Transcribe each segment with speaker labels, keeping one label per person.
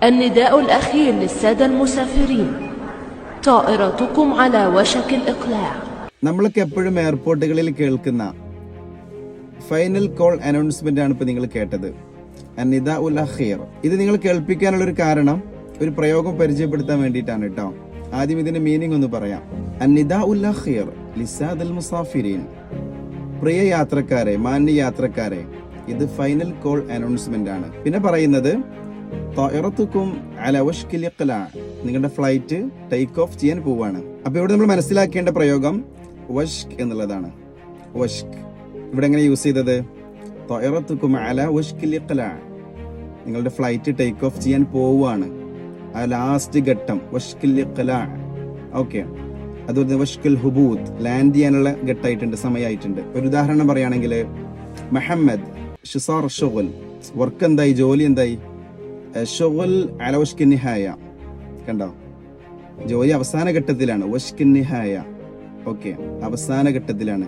Speaker 1: النداء الأخير للسادة المسافرين طائرتكم على وشك الإقلاع
Speaker 2: നമ്മളൊക്കെ എപ്പോഴും എയർപോർട്ടുകളിൽ കേൾക്കുന്ന ഫൈനൽ കോൾ അനൗൺസ്മെന്റ് ആണ് ഇപ്പൊ നിങ്ങൾ കേട്ടത് അനിത ഉൽ അഖീർ ഇത് നിങ്ങൾ കേൾപ്പിക്കാനുള്ള ഒരു കാരണം ഒരു പ്രയോഗം പരിചയപ്പെടുത്താൻ വേണ്ടിയിട്ടാണ് കേട്ടോ ആദ്യം ഇതിന്റെ മീനിങ് ഒന്ന് പറയാം അനിത ഉൽ അഖീർ ലിസാദ് അൽ മുസാഫിരീൻ പ്രിയ യാത്രക്കാരെ മാന്യ യാത്രക്കാരെ ഇത് ഫൈനൽ കോൾ അനൗൺസ്മെന്റ് ആണ് പിന്നെ പറയുന്നത് ത്വഇറത്തുക്കും അല വഷ്കിൽ ഇഖ്ലാ. നിങ്ങളുടെ ഫ്ലൈറ്റ് ടേക്ക് ഓഫ് ചെയ്യാൻ പോവുകയാണ് അപ്പോൾ ഇവിടെ നമ്മൾ മനസ്സിലാക്കേണ്ട പ്രയോഗം വഷ്ക് എന്നുള്ളതാണ്. വഷ്ക്. ഇവിടെ എങ്ങനെ യൂസ് ചെയ്തത്? ത്വഇറത്തുക്കും അല വഷ്കിൽ ഇഖ്ലാ. നിങ്ങളുടെ ഫ്ലൈറ്റ് ടേക്ക് ഓഫ് ചെയ്യാൻ പോവുകയാണ് ആ ലാസ്റ്റ് ഘട്ടം വഷ്കിൽ ഓക്കെ അതുപോലെ വഷ്കിൽ ഹുബൂത്ത് ലാൻഡ് ചെയ്യാനുള്ള ഘട്ടമായിട്ടുണ്ട് സമയമായിട്ടുണ്ട് ഒരു ഉദാഹരണം പറയുകയാണെങ്കിൽ മെഹമ്മദ് ഷിസാർ ഷുഗുൽ. വർക്ക് എന്തായി? ജോലി എന്തായി? ഷുഗൽ അല വഷ്കിൻ നിഹായ. കണ്ടോ? ജോലി അവസാന ഘട്ടത്തിലാണ്. വഷ്കിന്നിഹായ ഓക്കെ. അവസാന ഘട്ടത്തിലാണ്.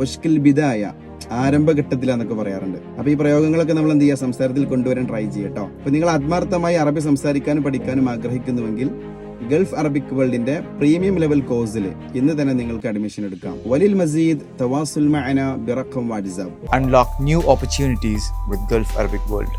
Speaker 2: വഷ്കിൽ ബിദായ. ആരംഭഘട്ടത്തിലാന്നൊക്കെ പറയാറുണ്ട്. അപ്പൊ ഈ പ്രയോഗങ്ങളൊക്കെ നമ്മൾ എന്ത് ചെയ്യുക സംസാരത്തിൽ കൊണ്ടുവരാൻ ട്രൈ ചെയ്യട്ടോ അപ്പൊ നിങ്ങൾ ആത്മാർത്ഥമായി അറബി സംസാരിക്കാനും പഠിക്കാനും ആഗ്രഹിക്കുന്നുവെങ്കിൽ ഗൾഫ് അറബിക് വേൾഡിന്റെ പ്രീമിയം ലെവൽ കോഴ്സിൽ ഇന്ന് തന്നെ നിങ്ങൾക്ക് അഡ്മിഷൻ എടുക്കാം. വലിൽ മസീദ് തവാസുൽ മഅന ബിറഖം WhatsApp
Speaker 3: unlock new opportunities with Gulf Arabic World.